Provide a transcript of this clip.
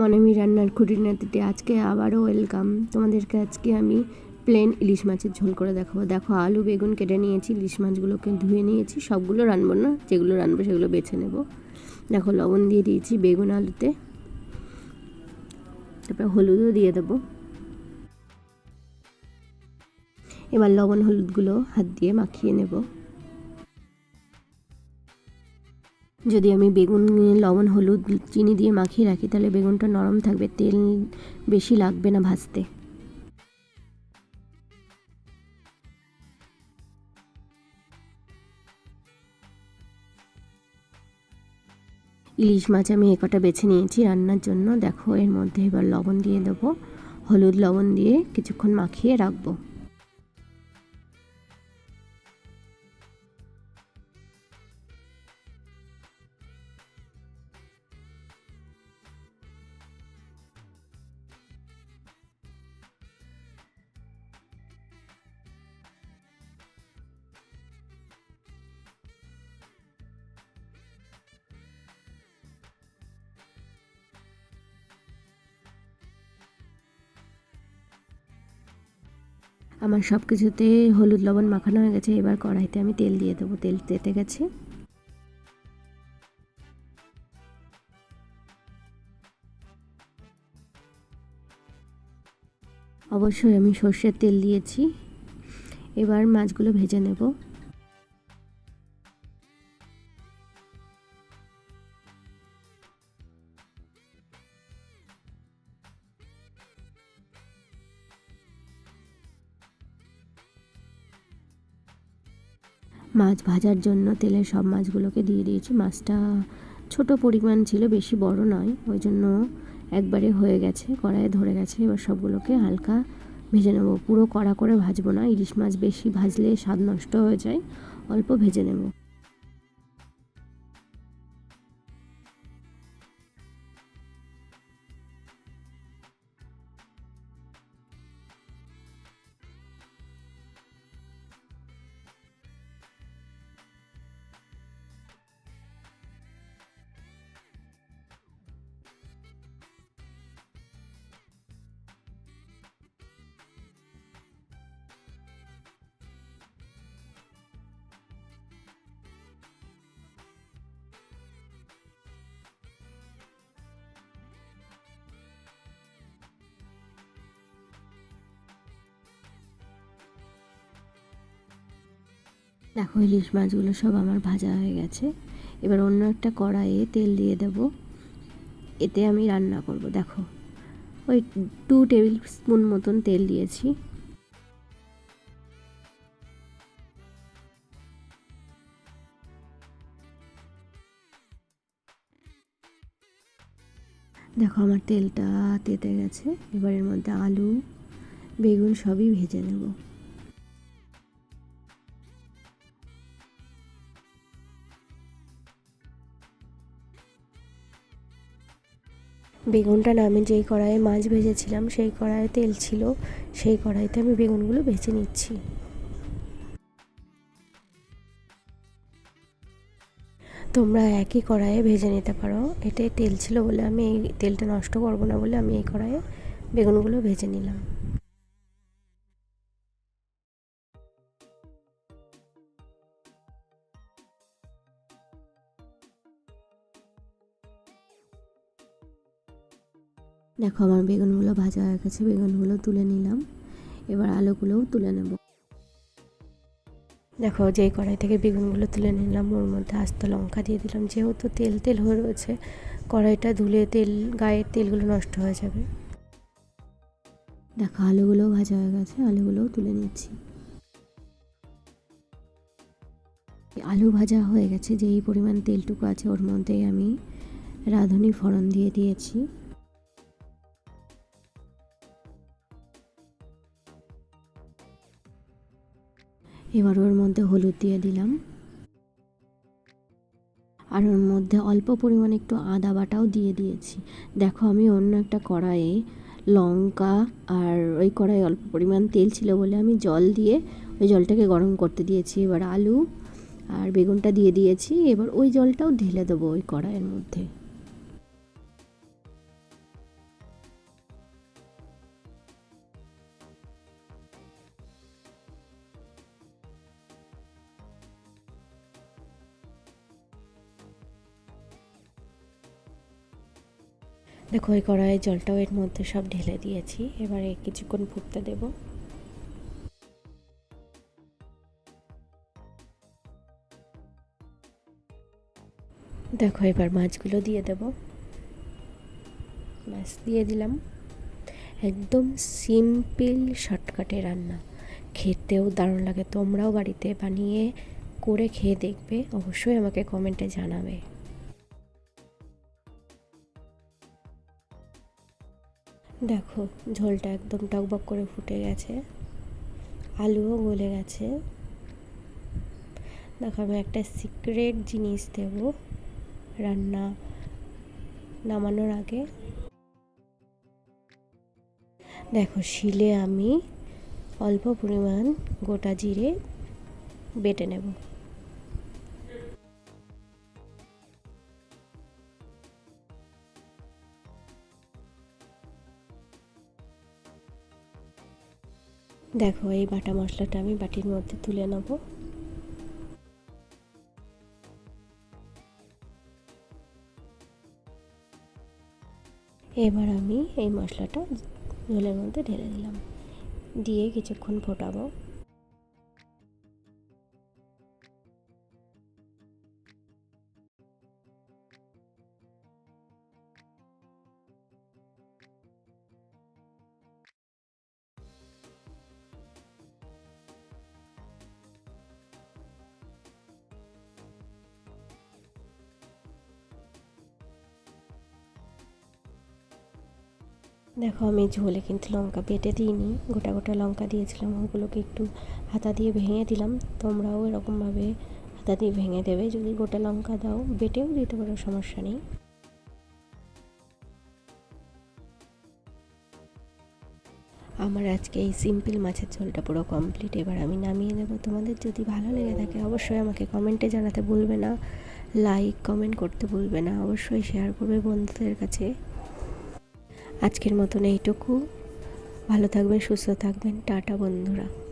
মনেমি রান্নার খুঁটিনাটিতে আজকে আবারও ওয়েলকাম তোমাদেরকে আজকে আমি প্লেন ইলিশ মাছের ঝোল করে দেখাবো। দেখো, আলু, বেগুন কেটে নিয়েছি, ইলিশ মাছগুলোকে ধুয়ে নিয়েছি, সবগুলো রানবো না, যেগুলো রানবো সেগুলো বেছে নেব। দেখো, লবণ দিয়ে দিয়েছি বেগুন আলুতে। তারপরে হলুদও দিয়ে দেবো। এবার লবণ হলুদগুলো হাত দিয়ে মাখিয়ে নেব। যদি আমি বেগুন, লবণ, হলুদ, চিনি দিয়ে মাখিয়ে রাখি, তাহলে বেগুনটা নরম থাকবে, তেল বেশি লাগবে না ভাজতে। ইলিশ মাছ আমি একটা বেছে নিয়েছি রান্নার জন্য। দেখো, এর মধ্যে এবার লবণ দিয়ে দেবো। হলুদ, লবণ দিয়ে কিছুক্ষণ মাখিয়ে রাখব। আমার সব কিছুতে হলুদ লবণ মাখানো হয়ে গেছে, এবার কড়াইতে আমি তেল দিয়ে দেবো। তেল তেতে গেছে। অবশ্যই আমি সর্ষের তেল দিয়েছি। এবার মাছগুলো ভেজে নেব। মাছ ভাজার জন্য তেলে সব মাছগুলোকে দিয়ে দিয়েছি। মাছটা ছোট পরিমাণ ছিল, বেশি বড় নয়। ওই জন্য একবারে হয়ে গেছে, কড়াইয়ে ধরে গেছে। এবার সবগুলোকে হালকা ভেজে নেব। পুরো কড়া করে ভাজবো না, ইলিশ মাছ বেশি ভাজলে স্বাদ নষ্ট হয়ে যায়, অল্প ভেজে নেব। দেখো ইলিশ মাছগুলো সব আমার ভাজা হয়ে গেছে। এবার অন্য একটা কড়াইয়ে তেল দিয়ে দেব। এতে আমি রান্না করব, দেখো। ওই টু টেবিল স্পুন মতন তেল দিয়েছি। দেখো আমার তেলটা তেতে গেছে। এবার এর মধ্যে আলু, বেগুন সবই ভেজে নেব। বেগুনটা আমি যেই কড়াইয়ে মাছ ভেজেছিলাম সেই কড়াইয়ে তেল ছিল, সেই কড়াইতে আমি বেগুনগুলো ভেজে নিচ্ছি। তোমরা একই কড়াইয়ে ভেজে নিতে পারো। এটাই তেল ছিল বলে আমি এই তেলটা নষ্ট করব না বলে আমি এই কড়াইয়ে বেগুনগুলো ভেজে নিলাম। দেখো, আমার বেগুনগুলো ভাজা হয়ে গেছে, বেগুনগুলো তুলে নিলাম। এবার আলুগুলোও তুলে নেব। দেখো, যেই কড়াই থেকে বেগুনগুলো তুলে নিলাম, ওর মধ্যে আস্ত লঙ্কা দিয়ে দিলাম। যেহেতু তেল তেল হয়ে রয়েছে, কড়াইটা ধুলে তেল, গায়ের তেলগুলো নষ্ট হয়ে যাবে। দেখো, আলুগুলোও ভাজা হয়ে গেছে, আলুগুলোও তুলে নিচ্ছি। আলু ভাজা হয়ে গেছে, যেই পরিমাণ তেলটুকু আছে, ওর মধ্যেই আমি রাঁধুনি ফোড়ন দিয়ে দিয়েছি। এবার ওর মধ্যে হলুদ দিয়ে দিলাম। আর ওর মধ্যে অল্প পরিমাণে একটু আদা বাটাও দিয়ে দিয়েছি। দেখো, আমি অন্য একটা কড়াইয়ে লঙ্কা আর ওই কড়াই অল্প পরিমাণ তেল ছিল বলে আমি জল দিয়ে ওই জলটাকে গরম করতে দিয়েছি। এবার আলু আর বেগুনটা দিয়ে দিয়েছি। এবার ওই জলটাও ঢেলে দেবো ওই কড়াইয়ের মধ্যে। দেখো, ওই কড়াইয়ের জলটাও এর মধ্যে সব ঢেলে দিয়েছি। এবারে কিছুক্ষণ ফুটতে দেব। দেখো, এবার মাছগুলো দিয়ে দেব। মাছ দিয়ে দিলাম। একদম সিম্পল শর্টকাটে রান্না। খেতেও দারুণ লাগে। তোমরাও বাড়িতে বানিয়ে করে খেয়ে দেখবে। অবশ্যই আমাকে কমেন্টে জানাবে। দেখো, ঝোলটা একদম টকবক করে ফুটে গেছে। আলুও গলে গেছে। দেখো, আমি একটা সিক্রেট জিনিস দেব রান্না নামানোর আগে। দেখো, শিলে আমি অল্প পরিমাণ গোটা জিরে বেটে নেব। দেখো, এই বাটা মশলাটা আমি বাটির মধ্যে তুলে নেব। এবার আমি এই মশলাটা ঝোলের মধ্যে ঢেলে দিলাম। দিয়ে কিছুক্ষণ ফোটাবো। দেখো, আমি ঝোলে কিন্তু লঙ্কা বেটে দিইনি। গোটা গোটা লঙ্কা দিয়েছিলাম, ওগুলোকে একটু হাতা দিয়ে ভেঙে দিলাম। তোমরাও এরকমভাবে হাতা দিয়ে ভেঙে দেবে। যদি গোটা লঙ্কা দাও, বেটেও দিতে পারো, সমস্যা নেই। আমার আজকে এই সিম্পল মাছের ঝোলটা পুরো কমপ্লিট এবার আমি নামিয়ে নেব। তোমাদের যদি ভালো লেগে থাকে, অবশ্যই আমাকে কমেন্টে জানাতে ভুলবে না। লাইক কমেন্ট করতে ভুলবে না। অবশ্যই শেয়ার করবে বন্ধুদের কাছে। আজকের মতন এইটুকু। ভালো থাকবেন সুস্থ থাকবেন। টাটা বন্ধুরা।